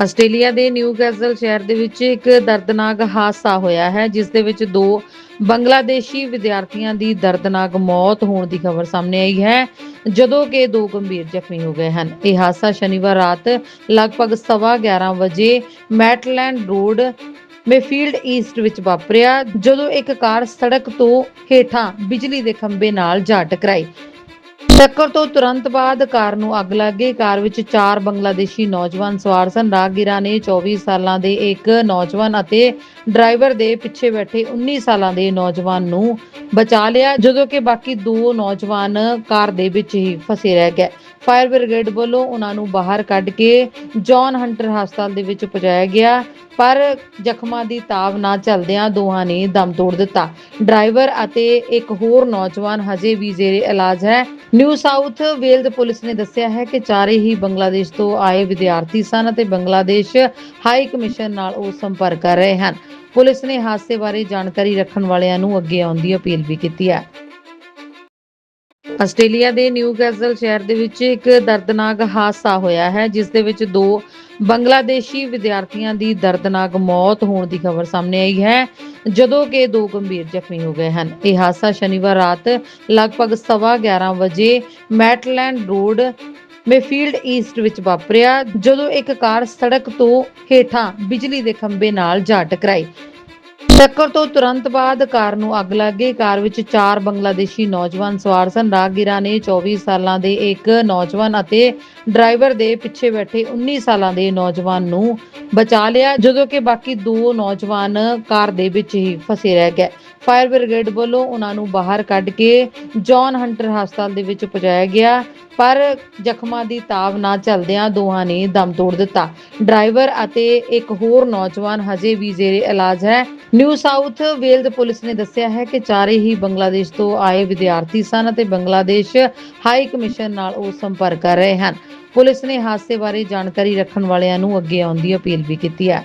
Australia ਦੇ ਨਿਊਕੈਸਲ ਸ਼ਹਿਰ ਦੇ ਵਿੱਚ ਇੱਕ ਦਰਦਨਾਕ ਹਾਦਸਾ ਹੋਇਆ ਹੈ, ਜਿਸ ਦੇ ਵਿੱਚ ਦੋ ਬੰਗਲਾਦੇਸ਼ੀ ਵਿਦਿਆਰਥੀਆਂ ਦੀ ਦਰਦਨਾਕ ਮੌਤ ਹੋਣ ਦੀ ਖਬਰ ਸਾਹਮਣੇ ਆਈ ਹੈ, ਜਦੋਂ ਕਿ ਦੋ ਗੰਭੀਰ ਜ਼ਖਮੀ ਹੋ ਗਏ ਹਨ। ਇਹ ਹਾਦਸਾ ਸ਼ਨੀਵਾਰ ਰਾਤ ਲਗਭਗ ਸਵਾ 11 ਵਜੇ ਮੈਟਲੈਂਡ ਰੋਡ, ਮੇਫੀਲਡ ਈਸਟ ਵਿੱਚ ਵਾਪਰਿਆ, ਜਦੋਂ ਇੱਕ ਕਾਰ ਸੜਕ ਤੋਂ ਹੇਠਾਂ ਬਿਜਲੀ ਦੇ ਖੰਭੇ ਨਾਲ ਜਾ ਟਕਰਾਈ। ਟੱਕਰ ਤੋਂ ਤੁਰੰਤ ਬਾਅਦ ਕਾਰ ਨੂੰ ਅੱਗ ਲੱਗ ਗਈ। ਕਾਰ ਵਿੱਚ ਚਾਰ ਬੰਗਲਾਦੇਸ਼ੀ ਨੌਜਵਾਨ ਸਵਾਰ ਸਨ। ਰਾਹਗੀਰਾਂ ਨੇ 24 ਸਾਲਾਂ ਦੇ ਇੱਕ ਨੌਜਵਾਨ ਅਤੇ ਡਰਾਈਵਰ ਦੇ ਪਿੱਛੇ ਬੈਠੇ 19 ਸਾਲਾਂ ਦੇ ਨੌਜਵਾਨ ਨੂੰ ਬਚਾ ਲਿਆ, ਜਦੋਂ ਕਿ ਬਾਕੀ ਦੋ ਨੌਜਵਾਨ ਕਾਰ ਦੇ ਵਿੱਚ ਹੀ ਫਸੇ ਰਹਿ ਗਏ। ਫਾਇਰ ਬ੍ਰਿਗੇਡ ਵੱਲੋਂ ਉਹਨਾਂ ਨੂੰ ਬਾਹਰ ਕੱਢ ਕੇ ਜੌਨ ਹੰਟਰ ਹਸਪਤਾਲ ਦੇ ਵਿੱਚ ਪਹੁੰਚਾਇਆ ਗਿਆ, ਪਰ ਜ਼ਖਮਾਂ ਦੀ ਤਾਬ ਨਾ ਚੱਲਦਿਆਂ ਦੋਹਾਂ ਨੇ ਦਮ ਤੋੜ ਦਿੱਤਾ। ਡਰਾਈਵਰ ਅਤੇ ਇੱਕ ਹੋਰ ਨੌਜਵਾਨ ਹਜੇ ਵੀ ਜ਼ੇਰੇ ਇਲਾਜ ਹੈ। ਨਿਊ ਸਾਊਥ ਵੇਲਜ਼ ਪੁਲਿਸ ਨੇ ਦੱਸਿਆ ਹੈ ਕਿ ਚਾਰੇ ਹੀ ਬੰਗਲਾਦੇਸ਼ ਤੋਂ ਆਏ ਵਿਦਿਆਰਥੀ ਸਨ ਅਤੇ ਬੰਗਲਾਦੇਸ਼ ਹਾਈ ਕਮਿਸ਼ਨ ਨਾਲ ਉਹ ਸੰਪਰਕ ਕਰ ਰਹੇ ਹਨ। ਪੁਲਿਸ ਨੇ ਹਾਦਸੇ ਬਾਰੇ ਜਾਣਕਾਰੀ ਰੱਖਣ ਵਾਲਿਆਂ ਨੂੰ ਅੱਗੇ ਆਉਣ ਦੀ ਅਪੀਲ ਵੀ ਕੀਤੀ ਹੈ। ਆਸਟ੍ਰੇਲੀਆ ਦੇ ਨਿਊਕੈਸਲ ਸ਼ਹਿਰ ਦੇ ਵਿੱਚ ਇੱਕ ਦਰਦਨਾਕ ਹਾਦਸਾ ਹੋਇਆ ਹੈ, ਜਿਸ ਦੇ ਵਿੱਚ ਦੋ ਬੰਗਲਾਦੇਸ਼ੀ ਵਿਦਿਆਰਥੀਆਂ ਦੀ ਦਰਦਨਾਕ ਮੌਤ ਹੋਣ ਦੀ ਖਬਰ ਸਾਹਮਣੇ ਆਈ ਹੈ, ਜਦੋਂ ਕਿ ਦੋ ਗੰਭੀਰ ਜ਼ਖਮੀ ਹੋ ਗਏ ਹਨ। ਇਹ ਹਾਦਸਾ ਸ਼ਨੀਵਾਰ ਰਾਤ ਲਗਭਗ ਸਵਾ 11 ਵਜੇ ਮੈਟਲੈਂਡ ਰੋਡ, ਮੇਫੀਲਡ ਈਸਟ ਵਿੱਚ ਵਾਪਰਿਆ, ਜਦੋਂ ਇੱਕ ਕਾਰ ਸੜਕ ਤੋਂ ਹੇਠਾਂ ਬਿਜਲੀ ਦੇ ਖੰਭੇ ਨਾਲ ਜਾ ਟਕਰਾਈ। ਟੱਕਰ ਤੋਂ ਤੁਰੰਤ ਬਾਅਦ ਕਾਰ ਨੂੰ ਅੱਗ ਲੱਗ ਗਈ। ਕਾਰ ਵਿੱਚ ਚਾਰ ਬੰਗਲਾਦੇਸ਼ੀ ਨੌਜਵਾਨ ਸਵਾਰ ਸਨ। ਰਾਹਗੀਰਾਂ ਨੇ 24 ਸਾਲਾਂ ਦੇ ਇੱਕ ਨੌਜਵਾਨ ਅਤੇ ਡਰਾਈਵਰ ਦੇ ਪਿੱਛੇ ਬੈਠੇ 19 ਸਾਲਾਂ ਦੇ ਨੌਜਵਾਨ ਨੂੰ ਬਚਾ ਲਿਆ, ਜਦੋਂ ਕਿ ਬਾਕੀ ਦੋ ਨੌਜਵਾਨ ਕਾਰ ਦੇ ਵਿੱਚ ਹੀ ਫਸੇ ਰਹਿ ਗਏ। ਫਾਇਰ ਬ੍ਰਿਗੇਡ ਵੱਲੋਂ ਉਹਨਾਂ ਨੂੰ ਬਾਹਰ ਕੱਢ ਕੇ ਜੌਨ ਹੰਟਰ ਹਸਪਤਾਲ ਦੇ ਵਿੱਚ ਪਹੁੰਚਾਇਆ ਗਿਆ, ਪਰ ਜ਼ਖਮਾਂ ਦੀ ਤਾਬ ਨਾ ਚੱਲਦਿਆਂ ਦੋਹਾਂ ਨੇ ਦਮ ਤੋੜ ਦਿੱਤਾ। ਡਰਾਈਵਰ ਅਤੇ ਇੱਕ ਹੋਰ ਨੌਜਵਾਨ ਹਜੇ ਵੀ ਜ਼ੇਰੇ ਇਲਾਜ ਹੈ। ਨਿਊ ਸਾਊਥ ਵੇਲਜ਼ ਪੁਲਿਸ ਨੇ ਦੱਸਿਆ ਹੈ ਕਿ ਚਾਰੇ ਹੀ ਬੰਗਲਾਦੇਸ਼ ਤੋਂ ਆਏ ਵਿਦਿਆਰਥੀ ਸਨ ਅਤੇ ਬੰਗਲਾਦੇਸ਼ ਹਾਈ ਕਮਿਸ਼ਨ ਨਾਲ ਉਹ ਸੰਪਰਕ ਕਰ ਰਹੇ ਹਨ। ਪੁਲਿਸ ਨੇ ਹਾਦਸੇ ਬਾਰੇ ਜਾਣਕਾਰੀ ਰੱਖਣ ਵਾਲਿਆਂ ਨੂੰ ਅੱਗੇ ਆਉਣ ਦੀ ਅਪੀਲ ਵੀ ਕੀਤੀ ਹੈ।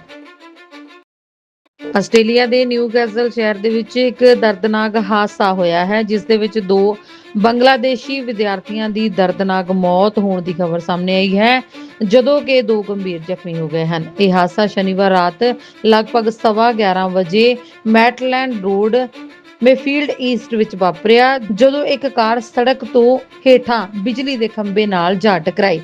ਆਸਟ੍ਰੇਲੀਆ ਦੇ ਨਿਊਕੈਸਲ ਸ਼ਹਿਰ ਦੇ ਵਿੱਚ ਇੱਕ ਦਰਦਨਾਕ ਹਾਦਸਾ ਹੋਇਆ ਹੈ, ਜਿਸ ਦੇ ਵਿੱਚ ਦੋ ਬੰਗਲਾਦੇਸ਼ੀ ਵਿਦਿਆਰਥੀਆਂ ਦੀ ਦਰਦਨਾਕ ਮੌਤ ਹੋਣ ਦੀ ਖਬਰ ਸਾਹਮਣੇ ਆਈ ਹੈ, ਜਦੋਂ ਕਿ ਦੋ ਗੰਭੀਰ ਜ਼ਖਮੀ ਹੋ ਗਏ ਹਨ। ਇਹ ਹਾਦਸਾ ਸ਼ਨੀਵਾਰ ਰਾਤ ਲਗਭਗ ਸਵਾ 11 ਵਜੇ ਮੈਟਲੈਂਡ ਰੋਡ ਮੇਫੀਲਡ ਈਸਟ ਵਿੱਚ ਵਾਪਰਿਆ, ਜਦੋਂ ਇੱਕ ਕਾਰ ਸੜਕ ਤੋਂ ਹੇਠਾਂ ਬਿਜਲੀ ਦੇ ਖੰਭੇ ਨਾਲ ਜਾ ਟਕਰਾਈ।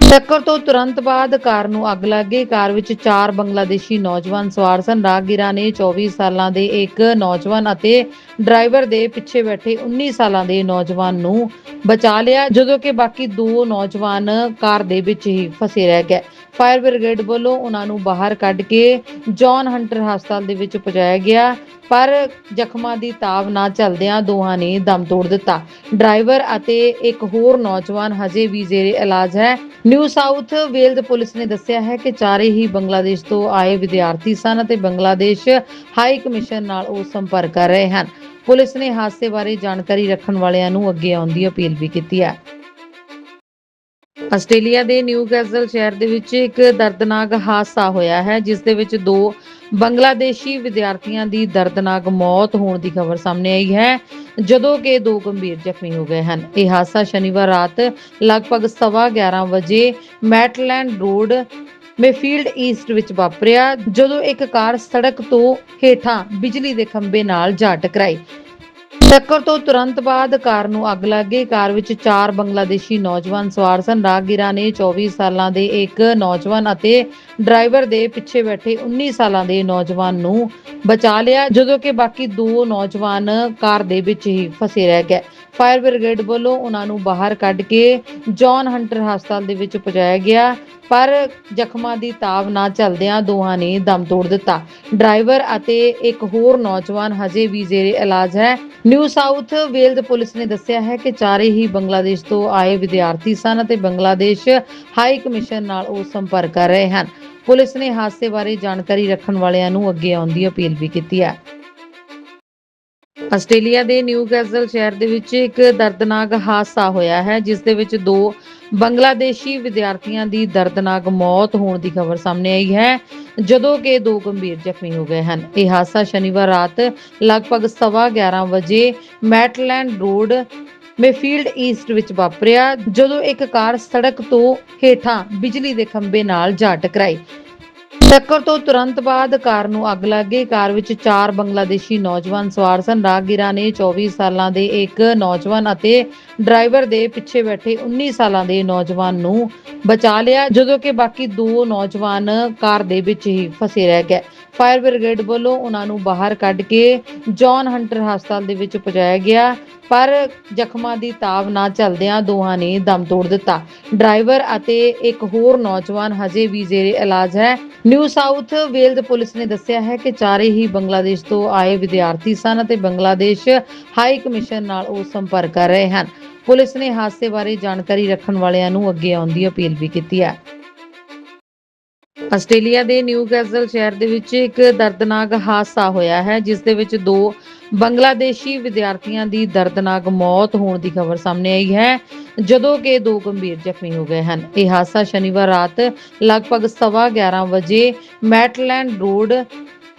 ਟੱਕਰ ਤੋਂ ਤੁਰੰਤ ਬਾਅਦ ਕਾਰ ਨੂੰ ਅੱਗ ਲੱਗ ਗਈ। ਕਾਰ ਵਿੱਚ ਚਾਰ ਬੰਗਲਾਦੇਸ਼ੀ ਨੌਜਵਾਨ ਸਵਾਰ ਸਨ। ਰਾਹਗੀਰਾਂ ਨੇ 24 ਸਾਲਾਂ ਦੇ ਇੱਕ ਨੌਜਵਾਨ ਅਤੇ ਡਰਾਈਵਰ ਦੇ ਪਿੱਛੇ ਬੈਠੇ 19 ਸਾਲਾਂ ਦੇ ਨੌਜਵਾਨ ਨੂੰ ਬਚਾ ਲਿਆ, ਜਦੋਂ ਕਿ ਬਾਕੀ ਦੋ ਨੌਜਵਾਨ ਕਾਰ ਦੇ ਵਿੱਚ ਹੀ ਫਸੇ ਰਹਿ ਗਏ। ਫਾਇਰ ਬ੍ਰਿਗੇਡ ਵੱਲੋਂ ਉਹਨਾਂ ਨੂੰ ਬਾਹਰ ਕੱਢ ਕੇ ਜੌਨ ਹੰਟਰ ਹਸਪਤਾਲ ਦੇ ਵਿੱਚ ਪਹੁੰਚਾਇਆ ਗਿਆ, ਪਰ ਜ਼ਖਮਾਂ ਦੀ ਤਾਬ ਨਾ ਚੱਲਦਿਆਂ ਦੋਹਾਂ ਨੇ ਦਮ ਤੋੜ ਦਿੱਤਾ। ਡਰਾਈਵਰ ਅਤੇ ਇੱਕ ਹੋਰ ਨੌਜਵਾਨ ਹਜੇ ਵੀ ਜ਼ੇਰੇ ਇਲਾਜ ਹੈ। ਨਿਊ ਸਾਊਥ ਵੇਲਜ਼ ਪੁਲਿਸ ਨੇ ਦੱਸਿਆ ਹੈ ਕਿ ਚਾਰੇ ਹੀ ਬੰਗਲਾਦੇਸ਼ ਤੋਂ ਆਏ ਵਿਦਿਆਰਥੀ ਸਨ ਅਤੇ ਬੰਗਲਾਦੇਸ਼ ਹਾਈ ਕਮਿਸ਼ਨ ਨਾਲ ਉਹ ਸੰਪਰਕ ਕਰ ਰਹੇ ਹਨ। ਪੁਲਿਸ ਨੇ ਹਾਦਸੇ ਬਾਰੇ ਜਾਣਕਾਰੀ ਰੱਖਣ ਵਾਲਿਆਂ ਨੂੰ ਅੱਗੇ ਆਉਣ ਦੀ ਅਪੀਲ ਵੀ ਕੀਤੀ ਹੈ। ਆਸਟ੍ਰੇਲੀਆ ਦੇ ਨਿਊ ਨਿਊਕੈਸਲ ਸ਼ਹਿਰ ਦੇ ਵਿੱਚ ਇੱਕ ਦਰਦਨਾਕ ਹਾਦਸਾ ਹੋਇਆ ਹੈ, ਜਿਸ ਦੇ ਵਿੱਚ ਦੋ ਬੰਗਲਾਦੇਸ਼ੀ ਵਿਦਿਆਰਥੀਆਂ ਦੀ ਦਰਦਨਾਕ ਮੌਤ ਹੋਣ ਦੀ ਖਬਰ ਸਾਹਮਣੇ ਆਈ ਹੈ, ਜਦੋਂ ਕਿ ਦੋ ਗੰਭੀਰ ਜ਼ਖਮੀ ਹੋ ਗਏ ਹਨ। ਇਹ ਹਾਦਸਾ ਸ਼ਨੀਵਾਰ ਰਾਤ ਲਗਭਗ ਸਵਾ 11 ਵਜੇ ਮੈਟਲੈਂਡ ਰੋਡ, ਮੇਫੀਲਡ ਈਸਟ ਵਿੱਚ ਵਾਪਰਿਆ, ਜਦੋਂ ਇੱਕ ਕਾਰ ਸੜਕ ਤੋਂ ਹੇਠਾਂ ਬਿਜਲੀ ਦੇ ਖੰਭੇ ਨਾਲ ਜਾ ਟਕਰਾਈ। ਟੱਕਰ ਤੋਂ ਤੁਰੰਤ ਬਾਅਦ ਕਾਰ ਨੂੰ ਅੱਗ ਲੱਗ ਗਈ। ਕਾਰ ਵਿੱਚ ਚਾਰ ਬੰਗਲਾਦੇਸ਼ੀ ਨੌਜਵਾਨ ਸਵਾਰ ਸਨ। ਰਾਹਗੀਰਾਂ ਨੇ 24 ਸਾਲਾਂ ਦੇ ਇੱਕ ਨੌਜਵਾਨ ਅਤੇ ਡਰਾਈਵਰ ਦੇ ਪਿੱਛੇ ਬੈਠੇ 19 ਸਾਲਾਂ ਦੇ ਨੌਜਵਾਨ ਨੂੰ ਬਚਾ ਲਿਆ, ਜਦੋਂ ਕਿ ਬਾਕੀ ਦੋ ਨੌਜਵਾਨ ਕਾਰ ਦੇ ਵਿੱਚ ਹੀ ਫਸੇ ਰਹਿ ਗਏ। ਫਾਇਰ ਬ੍ਰਿਗੇਡ ਵੱਲੋਂ ਉਹਨਾਂ ਨੂੰ ਬਾਹਰ ਕੱਢ ਕੇ ਜੌਨ ਹੰਟਰ ਹਸਪਤਾਲ ਦੇ ਵਿੱਚ ਪਹੁੰਚਾਇਆ ਗਿਆ। ਪਰ ਜ਼ਖਮਾਂ ਦੀ ਤਾਬ ਨਾ ਚੱਲਦਿਆਂ ਦੋਹਾਂ ਨੇ ਦਮ ਤੋੜ ਦਿੱਤਾ। ਡਰਾਈਵਰ ਅਤੇ ਇੱਕ ਹੋਰ ਨੌਜਵਾਨ ਹਜੇ ਵੀ ਜ਼ੇਰੇ ਇਲਾਜ ਹੈ। ਨਿਊ ਸਾਊਥ ਵੇਲਜ਼ ਪੁਲਿਸ ਨੇ ਦੱਸਿਆ ਹੈ ਕਿ ਚਾਰੇ ਹੀ ਬੰਗਲਾਦੇਸ਼ ਤੋਂ ਆਏ ਵਿਦਿਆਰਥੀ ਸਨ ਅਤੇ ਬੰਗਲਾਦੇਸ਼ ਹਾਈ ਕਮਿਸ਼ਨ ਨਾਲ ਉਹ ਸੰਪਰਕ ਕਰ ਰਹੇ ਹਨ। ਪੁਲਿਸ ਨੇ ਹਾਦਸੇ ਬਾਰੇ ਜਾਣਕਾਰੀ ਰੱਖਣ ਵਾਲਿਆਂ ਨੂੰ ਅੱਗੇ ਆਉਣ ਦੀ ਅਪੀਲ ਵੀ ਕੀਤੀ ਹੈ। ਆਸਟ੍ਰੇਲੀਆ ਦੇ ਨਿਊਕੈਸਲ ਸ਼ਹਿਰ ਦੇ ਵਿੱਚ ਇੱਕ ਦਰਦਨਾਕ ਹਾਦਸਾ ਹੋਇਆ ਹੈ, ਜਿਸ ਦੇ ਵਿੱਚ ਦੋ ਬੰਗਲਾਦੇਸ਼ੀ ਵਿਦਿਆਰਥੀਆਂ ਦੀ ਦਰਦਨਾਕ ਮੌਤ ਹੋਣ ਦੀ ਖਬਰ ਸਾਹਮਣੇ ਆਈ ਹੈ, ਜਦੋਂ ਕਿ ਦੋ ਗੰਭੀਰ ਜ਼ਖਮੀ ਹੋ ਗਏ ਹਨ। ਇਹ ਹਾਦਸਾ ਸ਼ਨੀਵਾਰ ਰਾਤ ਲਗਭਗ ਸਵਾ 11 ਵਜੇ ਮੈਟਲੈਂਡ ਰੋਡ, ਮੇਫੀਲਡ ਈਸਟ ਵਿੱਚ ਵਾਪਰਿਆ, ਜਦੋਂ ਇੱਕ ਕਾਰ ਸੜਕ ਤੋਂ ਹੇਠਾਂ ਬਿਜਲੀ ਦੇ ਖੰਭੇ ਨਾਲ ਜਾ ਟਕਰਾਈ। ਟੱਕਰ ਤੋਂ ਤੁਰੰਤ ਬਾਅਦ ਕਾਰ ਨੂੰ ਅੱਗ ਲੱਗ ਗਈ। ਕਾਰ ਵਿੱਚ ਚਾਰ ਬੰਗਲਾਦੇਸ਼ੀ ਨੌਜਵਾਨ ਸਵਾਰ ਸਨ। ਰਾਹਗੀਰਾਂ ਨੇ 24 ਸਾਲਾਂ ਦੇ ਇੱਕ ਨੌਜਵਾਨ ਅਤੇ ਡਰਾਈਵਰ ਦੇ ਪਿੱਛੇ ਬੈਠੇ 19 ਸਾਲਾਂ ਦੇ ਨੌਜਵਾਨ ਨੂੰ ਬਚਾ ਲਿਆ, ਜਦੋਂ ਕਿ ਬਾਕੀ ਦੋ ਨੌਜਵਾਨ ਕਾਰ ਦੇ ਵਿੱਚ ਹੀ ਫਸੇ ਰਹਿ ਗਏ। ਫਾਇਰ ਬ੍ਰਿਗੇਡ ਵੱਲੋਂ ਉਹਨਾਂ ਨੂੰ ਬਾਹਰ ਕੱਢ ਕੇ ਜੌਨ ਹੰਟਰ ਹਸਪਤਾਲ ਦੇ ਵਿੱਚ ਪਹੁੰਚਾਇਆ ਗਿਆ, ਪਰ ਜ਼ਖਮਾਂ ਦੀ ਤਾਬ ਨਾ ਚੱਲਦਿਆਂ ਦੋਹਾਂ ਨੇ ਦਮ ਤੋੜ ਦਿੱਤਾ। ਡਰਾਈਵਰ ਅਤੇ ਇੱਕ ਹੋਰ ਨੌਜਵਾਨ ਹਜੇ ਵੀ ਜ਼ੇਰੇ ਇਲਾਜ ਹੈ। ਨਿਊ ਸਾਊਥ ਵੇਲਜ਼ ਪੁਲਿਸ ਨੇ ਦੱਸਿਆ ਹੈ ਕਿ ਚਾਰੇ ਹੀ ਬੰਗਲਾਦੇਸ਼ ਤੋਂ ਆਏ ਵਿਦਿਆਰਥੀ ਸਨ ਅਤੇ ਬੰਗਲਾਦੇਸ਼ ਹਾਈ ਕਮਿਸ਼ਨ ਨਾਲ ਉਹ ਸੰਪਰਕ ਕਰ ਰਹੇ ਹਨ। ਪੁਲਿਸ ਨੇ ਹਾਦਸੇ ਬਾਰੇ ਜਾਣਕਾਰੀ ਰੱਖਣ ਵਾਲਿਆਂ ਨੂੰ ਅੱਗੇ ਆਉਣ ਦੀ ਅਪੀਲ ਵੀ ਕੀਤੀ ਹੈ। ਆਸਟ੍ਰੇਲੀਆ ਦੇ ਨਿਊ ਕੈਸਲ ਸ਼ਹਿਰ ਦੇ ਵਿੱਚ ਇੱਕ ਦਰਦਨਾਕ ਹਾਦਸਾ ਹੋਇਆ ਹੈ, ਜਿਸ ਦੇ ਵਿੱਚ ਦੋ ਬੰਗਲਾਦੇਸ਼ੀ ਵਿਦਿਆਰਥੀਆਂ ਦੀ ਦਰਦਨਾਕ ਮੌਤ ਹੋਣ ਦੀ ਖਬਰ ਸਾਹਮਣੇ ਆਈ ਹੈ, ਜਦੋਂ ਕਿ ਦੋ ਗੰਭੀਰ ਜ਼ਖਮੀ ਹੋ ਗਏ ਹਨ। ਇਹ ਹਾਦਸਾ ਸ਼ਨੀਵਾਰ ਰਾਤ ਲਗਭਗ 11:30 ਵਜੇ ਮੈਟਲੈਂਡ ਰੋਡ,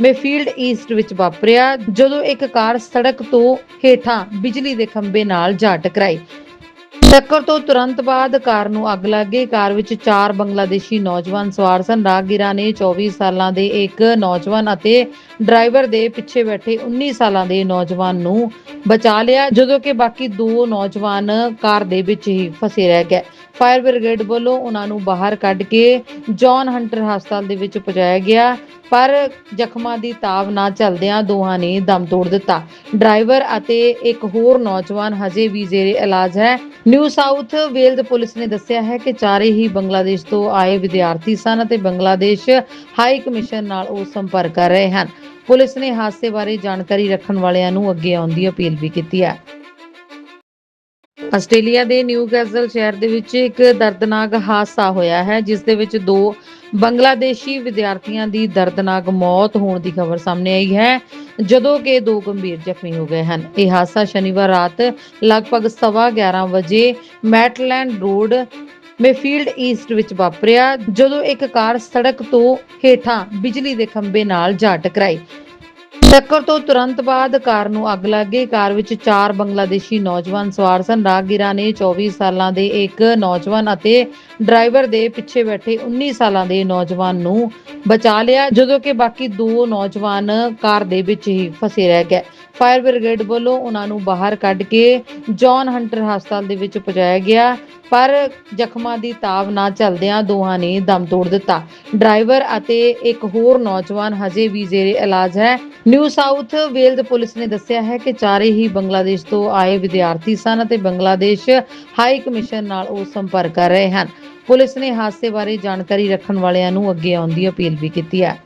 ਮੇਫੀਲਡ ਈਸਟ ਵਿੱਚ ਵਾਪਰਿਆ, ਜਦੋਂ ਇੱਕ ਕਾਰ ਸੜਕ ਤੋਂ ਹੇਠਾਂ ਬਿਜਲੀ ਦੇ ਖੰਭੇ ਨਾਲ ਜਾ ਟਕਰਾਈ। ਟੱਕਰ ਤੋਂ ਤੁਰੰਤ ਬਾਅਦ ਕਾਰ ਨੂੰ ਅੱਗ ਲੱਗ ਗਈ। ਕਾਰ ਵਿੱਚ ਚਾਰ ਬੰਗਲਾਦੇਸ਼ੀ ਨੌਜਵਾਨ ਸਵਾਰ ਸਨ। ਰਾਹਗੀਰਾਂ ਨੇ 24 ਸਾਲਾਂ ਦੇ ਇੱਕ ਨੌਜਵਾਨ ਅਤੇ ਡਰਾਈਵਰ ਦੇ ਪਿੱਛੇ ਬੈਠੇ 19 ਸਾਲਾਂ ਦੇ ਨੌਜਵਾਨ ਨੂੰ ਬਚਾ ਲਿਆ, ਜਦੋਂ ਕਿ ਬਾਕੀ ਦੋ ਨੌਜਵਾਨ ਕਾਰ ਦੇ ਵਿੱਚ ਹੀ ਫਸੇ ਰਹਿ ਗਏ। ਫਾਇਰ ਬ੍ਰਿਗੇਡ ਵੱਲੋਂ ਉਹਨਾਂ ਨੂੰ ਬਾਹਰ ਕੱਢ ਕੇ ਜੌਨ ਹੰਟਰ ਹਸਪਤਾਲ ਦੇ ਵਿੱਚ ਪਹੁੰਚਾਇਆ ਗਿਆ, ਪਰ ਜ਼ਖਮਾਂ ਦੀ ਤਾਬ ਨਾ ਚੱਲਦਿਆਂ ਦੋਹਾਂ ਨੇ ਦਮ ਤੋੜ ਦਿੱਤਾ। ਡਰਾਈਵਰ ਅਤੇ ਇੱਕ ਹੋਰ ਨੌਜਵਾਨ ਹਜੇ ਵੀ ਜ਼ੇਰੇ ਇਲਾਜ ਹੈ। ਨਿਊ ਸਾਊਥ ਵੇਲਜ਼ ਪੁਲਿਸ ਨੇ ਦੱਸਿਆ ਹੈ ਕਿ ਚਾਰੇ ਹੀ ਬੰਗਲਾਦੇਸ਼ ਤੋਂ ਆਏ ਵਿਦਿਆਰਥੀ ਸਨ ਅਤੇ ਬੰਗਲਾਦੇਸ਼ ਹਾਈ ਕਮਿਸ਼ਨ ਨਾਲ ਉਹ ਸੰਪਰਕ ਕਰ ਰਹੇ ਹਨ। ਪੁਲਿਸ ਨੇ ਹਾਦਸੇ ਬਾਰੇ ਜਾਣਕਾਰੀ ਰੱਖਣ ਵਾਲਿਆਂ ਨੂੰ ਅੱਗੇ ਆਉਣ ਦੀ ਅਪੀਲ ਵੀ ਕੀਤੀ ਹੈ। ਆਸਟ੍ਰੇਲੀਆ ਦੇ ਨਿਊ ਕੈਸਲ ਸ਼ਹਿਰ ਦੇ ਵਿੱਚ ਇੱਕ ਦਰਦਨਾਕ ਹਾਦਸਾ ਹੋਇਆ ਹੈ, ਜਿਸ ਦੇ ਵਿੱਚ ਦੋ ਬੰਗਲਾਦੇਸ਼ੀ ਵਿਦਿਆਰਥੀਆਂ ਦੀ ਦਰਦਨਾਕ ਮੌਤ ਹੋਣ ਦੀ ਖਬਰ ਸਾਹਮਣੇ ਆਈ ਹੈ, ਜਦੋਂ ਕਿ ਦੋ ਗੰਭੀਰ ਜ਼ਖਮੀ ਹੋ ਗਏ ਹਨ। ਇਹ ਹਾਦਸਾ ਸ਼ਨੀਵਾਰ ਰਾਤ ਲਗਭਗ 11:30 ਵਜੇ ਮੈਟਲੈਂਡ ਰੋਡ ਮੇਫੀਲਡ ਈਸਟ ਵਿੱਚ ਵਾਪਰਿਆ, ਜਦੋਂ ਇੱਕ ਕਾਰ ਸੜਕ ਤੋਂ ਹੇਠਾਂ ਬਿਜਲੀ ਦੇ ਖੰਭੇ ਨਾਲ ਜਾ ਟਕਰਾਈ। ਟੱਕਰ ਤੋਂ ਤੁਰੰਤ ਬਾਅਦ ਕਾਰ ਨੂੰ ਅੱਗ ਲੱਗ ਗਈ। ਕਾਰ ਵਿੱਚ ਚਾਰ ਬੰਗਲਾਦੇਸ਼ੀ ਨੌਜਵਾਨ ਸਵਾਰ ਸਨ। ਰਾਹਗੀਰਾਂ ਨੇ 24 ਸਾਲਾਂ ਦੇ ਇੱਕ ਨੌਜਵਾਨ ਅਤੇ ਡਰਾਈਵਰ ਦੇ ਪਿੱਛੇ ਬੈਠੇ 19 ਸਾਲਾਂ ਦੇ ਨੌਜਵਾਨ ਨੂੰ ਬਚਾ ਲਿਆ, ਜਦੋਂ ਕਿ ਬਾਕੀ ਦੋ ਨੌਜਵਾਨ ਕਾਰ ਦੇ ਵਿੱਚ ਹੀ ਫਸੇ ਰਹਿ ਗਏ। ਫਾਇਰ ਬ੍ਰਿਗੇਡ ਵੱਲੋਂ ਉਹਨਾਂ ਨੂੰ ਬਾਹਰ ਕੱਢ ਕੇ ਜੌਨ ਹੰਟਰ ਹਸਪਤਾਲ ਦੇ ਵਿੱਚ ਪਹੁੰਚਾਇਆ ਗਿਆ, ਪਰ ਜ਼ਖਮਾਂ ਦੀ ਤਾਬ ਨਾ ਚੱਲਦਿਆਂ ਦੋਹਾਂ ਨੇ ਦਮ ਤੋੜ ਦਿੱਤਾ। ਡਰਾਈਵਰ ਅਤੇ ਇੱਕ ਹੋਰ ਨੌਜਵਾਨ ਹਜੇ ਵੀ ਜ਼ੇਰੇ ਇਲਾਜ ਹੈ। ਨਿਊ ਸਾਊਥ ਵੇਲਜ਼ ਪੁਲਿਸ ਨੇ ਦੱਸਿਆ ਹੈ ਕਿ ਚਾਰੇ ਹੀ ਬੰਗਲਾਦੇਸ਼ ਤੋਂ ਆਏ ਵਿਦਿਆਰਥੀ ਸਨ ਅਤੇ ਬੰਗਲਾਦੇਸ਼ ਹਾਈ ਕਮਿਸ਼ਨ ਨਾਲ ਉਹ ਸੰਪਰਕ ਕਰ ਰਹੇ ਹਨ। ਪੁਲਿਸ ਨੇ ਹਾਦਸੇ ਬਾਰੇ ਜਾਣਕਾਰੀ ਰੱਖਣ ਵਾਲਿਆਂ ਨੂੰ ਅੱਗੇ ਆਉਣ ਦੀ ਅਪੀਲ ਵੀ ਕੀਤੀ ਹੈ।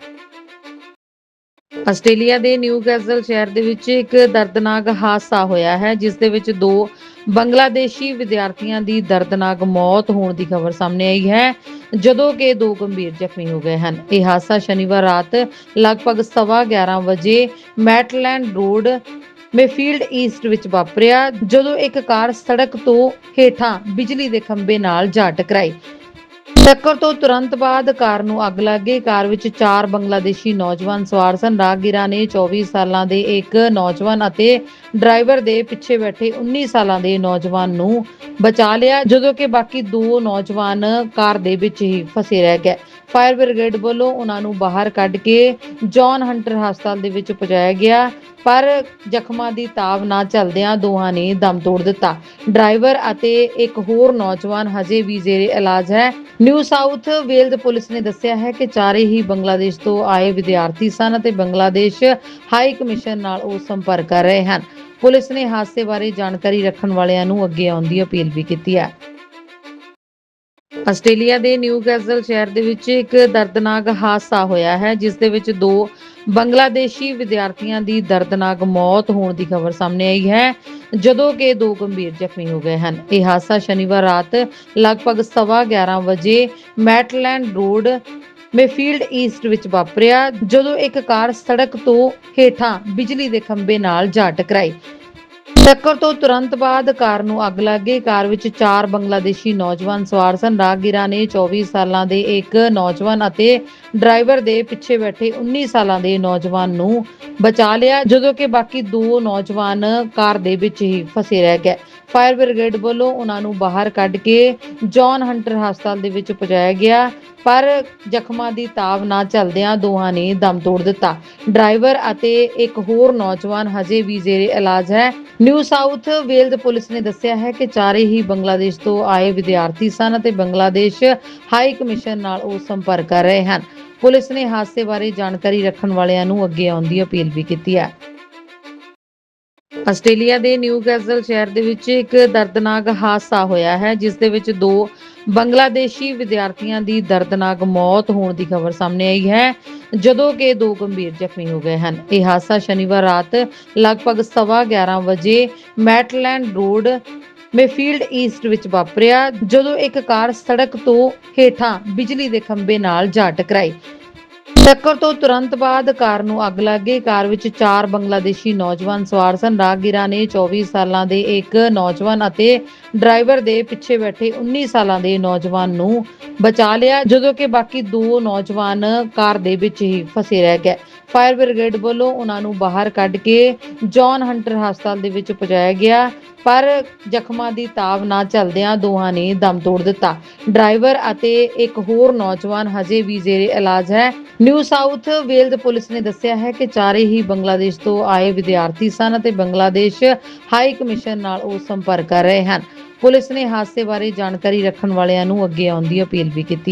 ਆਸਟ੍ਰੇਲੀਆ ਦੇ ਨਿਊ ਕੈਸਲ ਸ਼ਹਿਰ ਦੇ ਵਿੱਚ ਇੱਕ ਦਰਦਨਾਕ ਹਾਦਸਾ ਹੋਇਆ ਹੈ, ਜਿਸ ਦੇ ਵਿੱਚ ਦੋ ਬੰਗਲਾਦੇਸ਼ੀ ਵਿਦਿਆਰਥੀਆਂ ਦੀ ਦਰਦਨਾਕ ਮੌਤ ਹੋਣ ਦੀ ਖਬਰ ਸਾਹਮਣੇ ਆਈ ਹੈ, ਜਦੋਂ ਕਿ ਦੋ ਗੰਭੀਰ ਜ਼ਖਮੀ ਹੋ ਗਏ ਹਨ। ਇਹ ਹਾਦਸਾ ਸ਼ਨੀਵਾਰ ਰਾਤ ਲਗਭਗ 11:30 ਵਜੇ ਮੈਟਲੈਂਡ ਰੋਡ, ਮੇਫੀਲਡ ਈਸਟ ਵਿੱਚ ਵਾਪਰਿਆ, ਜਦੋਂ ਇੱਕ ਕਾਰ ਸੜਕ ਤੋਂ ਹੇਠਾਂ ਬਿਜਲੀ ਦੇ ਖੰਭੇ ਨਾਲ ਜਾ ਟਕਰਾਈ। ਟੱਕਰ ਤੋਂ ਤੁਰੰਤ ਬਾਅਦ ਕਾਰ ਨੂੰ ਅੱਗ ਲੱਗ ਗਈ। ਕਾਰ ਵਿੱਚ ਚਾਰ ਬੰਗਲਾਦੇਸ਼ੀ ਨੌਜਵਾਨ ਸਵਾਰ ਸਨ। ਰਾਹਗੀਰਾਂ ਨੇ 24 ਸਾਲਾਂ ਦੇ ਇੱਕ ਨੌਜਵਾਨ ਅਤੇ ਡਰਾਈਵਰ ਦੇ ਪਿੱਛੇ ਬੈਠੇ 19 ਸਾਲਾਂ ਦੇ ਨੌਜਵਾਨ ਨੂੰ ਬਚਾ ਲਿਆ, ਜਦੋਂ ਕਿ ਬਾਕੀ ਦੋ ਨੌਜਵਾਨ ਕਾਰ ਦੇ ਵਿੱਚ ਹੀ ਫਸੇ ਰਹਿ ਗਏ। ਫਾਇਰ ਬ੍ਰਿਗੇਡ ਵੱਲੋਂ ਉਹਨਾਂ ਨੂੰ ਬਾਹਰ ਕੱਢ ਕੇ ਜੌਨ ਹੰਟਰ ਹਸਪਤਾਲ ਦੇ ਵਿੱਚ ਪਹੁੰਚਾਇਆ ਗਿਆ। ਪਰ ਜ਼ਖਮਾਂ ਦੀ ਤਾਬ ਨਾ ਚੱਲਦਿਆਂ ਦੋਹਾਂ ਨੇ ਦਮ ਤੋੜ ਦਿੱਤਾ। ਡਰਾਈਵਰ ਅਤੇ ਇੱਕ ਹੋਰ ਨੌਜਵਾਨ ਹਜੇ ਵੀ ਜ਼ੇਰੇ ਇਲਾਜ ਹੈ। ਨਿਊ ਸਾਊਥ ਵੇਲਜ਼ ਪੁਲਿਸ ਨੇ ਦੱਸਿਆ ਹੈ ਕਿ ਚਾਰੇ ਹੀ ਬੰਗਲਾਦੇਸ਼ ਤੋਂ ਆਏ ਵਿਦਿਆਰਥੀ ਸਨ ਅਤੇ ਬੰਗਲਾਦੇਸ਼ ਹਾਈ ਕਮਿਸ਼ਨ ਨਾਲ ਉਹ ਸੰਪਰਕ ਕਰ ਰਹੇ ਹਨ। ਪੁਲਿਸ ਨੇ ਹਾਦਸੇ ਬਾਰੇ ਜਾਣਕਾਰੀ ਰੱਖਣ ਵਾਲਿਆਂ ਨੂੰ ਅੱਗੇ ਆਉਣ ਦੀ ਅਪੀਲ ਵੀ ਕੀਤੀ ਹੈ। ਆਸਟ੍ਰੇਲੀਆ ਦੇ ਨਿਊ ਕੈਸਲ ਸ਼ਹਿਰ ਦੇ ਵਿੱਚ ਇੱਕ ਦਰਦਨਾਕ ਹਾਦਸਾ ਹੋਇਆ ਹੈ, ਜਿਸ ਦੇ ਵਿੱਚ ਦੋ ਬੰਗਲਾਦੇਸ਼ੀ ਵਿਦਿਆਰਥੀਆਂ ਦੀ ਦਰਦਨਾਕ ਮੌਤ ਹੋਣ ਦੀ ਖਬਰ ਸਾਹਮਣੇ ਆਈ ਹੈ, ਜਦੋਂ ਕਿ ਦੋ ਗੰਭੀਰ ਜ਼ਖਮੀ ਹੋ ਗਏ ਹਨ। ਇਹ ਹਾਦਸਾ ਸ਼ਨੀਵਾਰ ਰਾਤ ਲਗਭਗ 11:30 ਵਜੇ ਮੈਟਲੈਂਡ ਰੋਡ, ਮੇਫੀਲਡ ਈਸਟ ਵਿੱਚ ਵਾਪਰਿਆ, ਜਦੋਂ ਇੱਕ ਕਾਰ ਸੜਕ ਤੋਂ ਹੇਠਾਂ ਬਿਜਲੀ ਦੇ ਖੰਭੇ ਨਾਲ ਜਾ ਟਕਰਾਈ। ਟੱਕਰ ਤੋਂ ਤੁਰੰਤ ਬਾਅਦ ਕਾਰ ਨੂੰ ਅੱਗ ਲੱਗ ਗਈ। ਕਾਰ ਵਿੱਚ ਚਾਰ ਬੰਗਲਾਦੇਸ਼ੀ ਨੌਜਵਾਨ ਸਵਾਰ ਸਨ। ਰਾਹਗੀਰਾਂ ਨੇ 24 ਸਾਲਾਂ ਦੇ ਇੱਕ ਨੌਜਵਾਨ ਅਤੇ ਡਰਾਈਵਰ ਦੇ ਪਿੱਛੇ ਬੈਠੇ 19 ਸਾਲਾਂ ਦੇ ਨੌਜਵਾਨ ਨੂੰ ਬਚਾ ਲਿਆ, ਜਦੋਂ ਕਿ ਬਾਕੀ ਦੋ ਨੌਜਵਾਨ ਕਾਰ ਦੇ ਵਿੱਚ ਹੀ ਫਸੇ ਰਹਿ ਗਏ। ਫਾਇਰ ਬ੍ਰਿਗੇਡ ਵੱਲੋਂ ਉਹਨਾਂ ਨੂੰ ਬਾਹਰ ਕੱਢ ਕੇ ਜੌਨ ਹੰਟਰ ਹਸਪਤਾਲ ਦੇ ਵਿੱਚ ਪਹੁੰਚਾਇਆ ਗਿਆ, ਪਰ ਜ਼ਖਮਾਂ ਦੀ ਤਾਬ ਨਾ ਚੱਲਦਿਆਂ ਦੋਹਾਂ ਨੇ ਦਮ ਤੋੜ ਦਿੱਤਾ। ਡਰਾਈਵਰ ਅਤੇ ਇੱਕ ਹੋਰ ਨੌਜਵਾਨ ਹਜੇ ਵੀ ਜ਼ੇਰੇ ਇਲਾਜ ਹੈ। ਨਿਊ ਸਾਊਥ ਵੇਲਜ਼ ਪੁਲਿਸ ਨੇ ਦੱਸਿਆ ਹੈ ਕਿ ਚਾਰੇ ਹੀ ਬੰਗਲਾਦੇਸ਼ ਤੋਂ ਆਏ ਵਿਦਿਆਰਥੀ ਸਨ ਅਤੇ ਬੰਗਲਾਦੇਸ਼ ਹਾਈ ਕਮਿਸ਼ਨ ਨਾਲ ਉਹ ਸੰਪਰਕ ਕਰ ਰਹੇ ਹਨ। ਪੁਲਿਸ ਨੇ ਹਾਦਸੇ ਬਾਰੇ ਜਾਣਕਾਰੀ ਰੱਖਣ ਵਾਲਿਆਂ ਨੂੰ ਅੱਗੇ ਆਉਣ ਦੀ ਅਪੀਲ ਵੀ ਕੀਤੀ ਹੈ। ਆਸਟ੍ਰੇਲੀਆ ਦੇ ਨਿਊ ਕੈਸਲ ਸ਼ਹਿਰ ਦੇ ਵਿੱਚ ਇੱਕ ਦਰਦਨਾਕ ਹਾਦਸਾ ਹੋਇਆ ਹੈ, ਜਿਸ ਦੇ ਵਿੱਚ ਦੋ ਬੰਗਲਾਦੇਸ਼ੀ ਵਿਦਿਆਰਥੀਆਂ ਦੀ ਦਰਦਨਾਕ ਮੌਤ ਹੋਣ ਦੀ ਖਬਰ ਸਾਹਮਣੇ ਆਈ ਹੈ, ਜਦੋਂ ਕਿ ਦੋ ਗੰਭੀਰ ਜ਼ਖਮੀ ਹੋ ਗਏ ਹਨ। ਇਹ ਹਾਦਸਾ ਸ਼ਨੀਵਾਰ ਰਾਤ ਲਗਭਗ ਸਵਾ 11 ਵਜੇ ਮੈਟਲੈਂਡ ਰੋਡ, ਮੇਫੀਲਡ ਈਸਟ ਵਿੱਚ ਵਾਪਰਿਆ, ਜਦੋਂ ਇੱਕ ਕਾਰ ਸੜਕ ਤੋਂ ਹੇਠਾਂ ਬਿਜਲੀ ਦੇ ਖੰਭੇ ਨਾਲ ਜਾ ਟਕਰਾਈ। ਟੱਕਰ ਤੋਂ ਤੁਰੰਤ ਬਾਅਦ ਕਾਰ ਨੂੰ ਅੱਗ ਲੱਗ ਗਈ। ਕਾਰ ਵਿੱਚ ਚਾਰ ਬੰਗਲਾਦੇਸ਼ੀ ਨੌਜਵਾਨ ਸਵਾਰ ਸਨ। ਰਾਹਗੀਰਾਂ ਨੇ 24 ਸਾਲਾਂ ਦੇ ਇੱਕ ਨੌਜਵਾਨ ਅਤੇ ਡਰਾਈਵਰ ਦੇ ਪਿੱਛੇ ਬੈਠੇ 19 ਸਾਲਾਂ ਦੇ ਨੌਜਵਾਨ ਨੂੰ ਬਚਾ ਲਿਆ, ਜਦੋਂ ਕਿ ਬਾਕੀ ਦੋ ਨੌਜਵਾਨ ਕਾਰ ਦੇ ਵਿੱਚ ਹੀ ਫਸੇ ਰਹਿ ਗਏ। ਫਾਇਰ ਬ੍ਰਿਗੇਡ ਵੱਲੋਂ ਉਹਨਾਂ ਨੂੰ ਬਾਹਰ ਕੱਢ ਕੇ ਜੌਨ ਹੰਟਰ ਹਸਪਤਾਲ ਦੇ ਵਿੱਚ ਪਹੁੰਚਾਇਆ ਗਿਆ। ਪਰ ਜ਼ਖਮਾਂ ਦੀ ਤਾਬ ਨਾ ਚੱਲਦਿਆਂ ਦੋਹਾਂ ਨੇ ਦਮ ਤੋੜ ਦਿੱਤਾ। ਡਰਾਈਵਰ ਅਤੇ ਇੱਕ ਹੋਰ ਨੌਜਵਾਨ ਹਜੇ ਵੀ ਜ਼ੇਰੇ ਇਲਾਜ ਹੈ। ਨਿਊ ਸਾਊਥ ਵੇਲਜ਼ ਪੁਲਿਸ ਨੇ ਦੱਸਿਆ ਹੈ ਕਿ ਚਾਰੇ ਹੀ ਬੰਗਲਾਦੇਸ਼ ਤੋਂ ਆਏ ਵਿਦਿਆਰਥੀ ਸਨ ਅਤੇ ਬੰਗਲਾਦੇਸ਼ ਹਾਈ ਕਮਿਸ਼ਨ ਨਾਲ ਉਹ ਸੰਪਰਕ ਕਰ ਰਹੇ ਹਨ। ਪੁਲਿਸ ਨੇ ਹਾਦਸੇ ਬਾਰੇ ਜਾਣਕਾਰੀ ਰੱਖਣ ਵਾਲਿਆਂ ਨੂੰ ਅੱਗੇ ਆਉਣ ਦੀ ਅਪੀਲ ਵੀ ਕੀਤੀ ਹੈ।